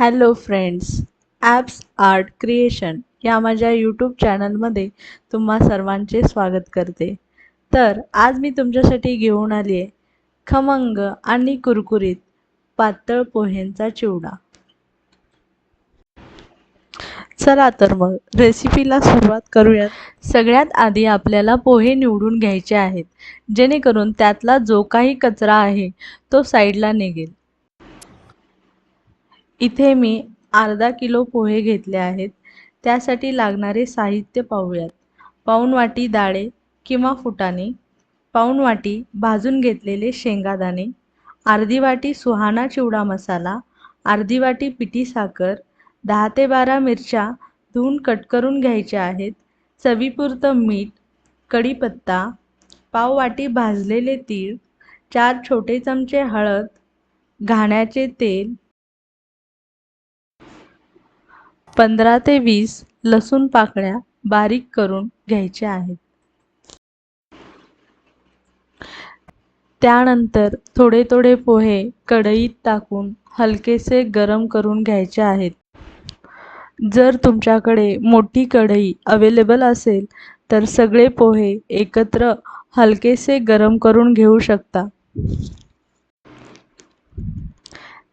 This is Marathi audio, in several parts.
Hello friends apps art creation या माझ्या यूट्यूब चॅनलमध्ये तुम्हा सर्वांचे स्वागत करते. तर आज मी तुमच्यासाठी घेऊन आली आहे खमंग आणि कुरकुरीत पातळ पोह्यांचा चिवडा. चला तर मग रेसिपीला सुरुवात करूयात. सगळ्यात आधी आपल्याला पोहे निवडून घ्यायचे आहेत जेणेकरून त्यातला जो काही कचरा आहे तो साईडला निघेल. इथे मी अर्धा किलो पोहे घेतले आहेत. त्यासाठी लागणारे साहित्य पाहूयात. पाऊण वाटी डाळे किंवा फुटाणे पाऊण वाटी भाजून घेतलेले शेंगादाणे अर्धी वाटी सुहाणा चिवडा मसाला अर्धी वाटी पिठी साखर दहा ते बारा मिरच्या धुवून कट करून घ्यायच्या आहेत. चवीपुरतं मीठ कढीपत्ता पाव वाटी भाजलेले तीळ चार छोटे चमचे हळद घाण्याचे तेल पंधरा ते वीस लसूण पाकळ्या बारीक करून घ्यायच्या आहेत. त्यानंतर थोडे थोडे पोहे कढईत टाकून हलकेसे गरम करून घ्यायचे आहेत. जर तुमच्याकडे मोठी कढई अवेलेबल असेल तर सगळे पोहे एकत्र हलकेसे गरम करून घेऊ शकता.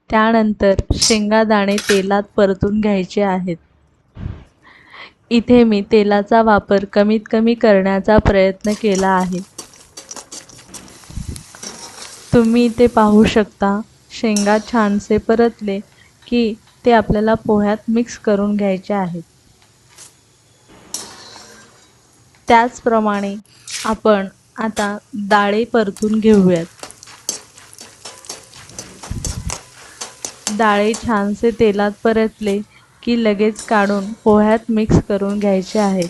त्यानंतर शेंगादाणे तेलात परतून घ्यायचे आहेत. इथे मी तेलाचा वापर कमीत कमी करण्याचा प्रयत्न केला आहे. तुम्ही इथे पाहू शकता शेंगा छानसे परतले की ते आपल्याला पोह्यात मिक्स करून घ्यायचे आहेत. त्याचप्रमाणे आपण आता डाळे परतून घेऊयात. डाळे छानसे तेलात परतले की लगेच काढून पोह्यात मिक्स करून घ्यायचे आहेत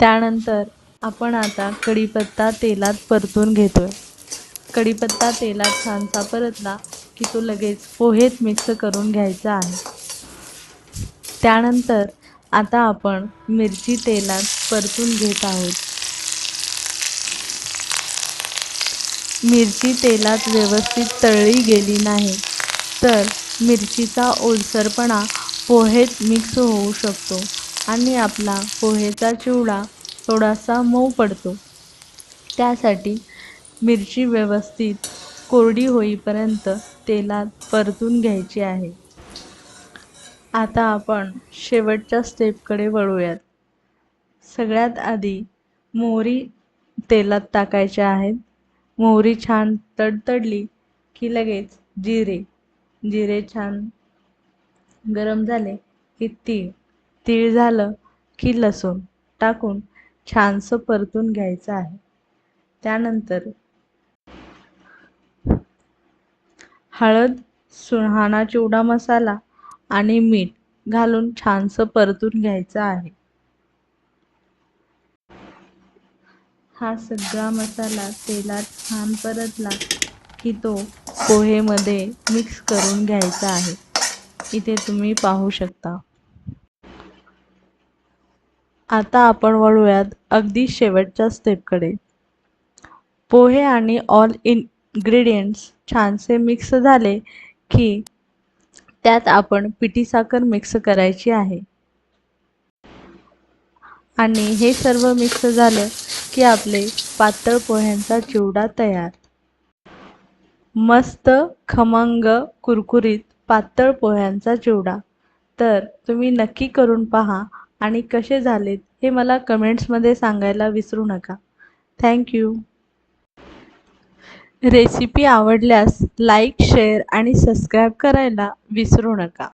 त्यानंतर आपण आता कढीपत्ता तेलात परतून घेतोय. कढीपत्ता तेलात छानसा परतला की तो लगेच पोहेत मिक्स करून घ्यायचा आहे. त्यानंतर आता आपण मिरची तेलात परतून घेत आहोत. मिरची तेलात व्यवस्थित तळली गेली नाही तर मिरचीचा ओलसरपणा पोहेत मिक्स होऊ शकतो आणि आपला पोहेचा चिवडा थोडासा मऊ पडतो. त्यासाठी मिरची व्यवस्थित कोरडी होईपर्यंत तेलात परतून घ्यायची आहे. आता आपण शेवटच्या स्टेपकडे वळूयात. सगळ्यात आधी मोहरी तेलात टाकायच्या आहेत. मोहरी छान तडतडली की लगेच जिरे जिरे छान गरम झाले की तीळ. तीळ झालं की लसूण टाकून छानसं परतून घ्यायचं आहे. त्यानंतर हळद सुहाणा चिवडा मसाला आणि मीठ घालून छानसं परतून घ्यायचं आहे. हा सगळा मसाला तेलात छान परतला की तो पोहेमध्ये मिक्स करून घ्यायचा आहे. इथे तुम्ही पाहू शकता. आता आपण वळूयात अगदी शेवटच्या स्टेपकडे पोहे आणि ऑल इन्ग्रेडियंट्स छानसे मिक्स झाले की त्यात आपण पिठी साखर मिक्स करायची आहे. आणि हे सर्व मिक्स झालं की आपले पातळ पोह्यांचा चिवडा तयार. मस्त खमंग कुरकुरीत पातळ पोह्यांचा चिवडा. तर तुम्ही नक्की करून पहा आणि कसे झालेत हे मला कमेंट्समध्ये सांगायला विसरू नका. थँक्यू रेसिपी आवडल्यास लाईक शेअर आणि सबस्क्राईब करायला विसरू नका.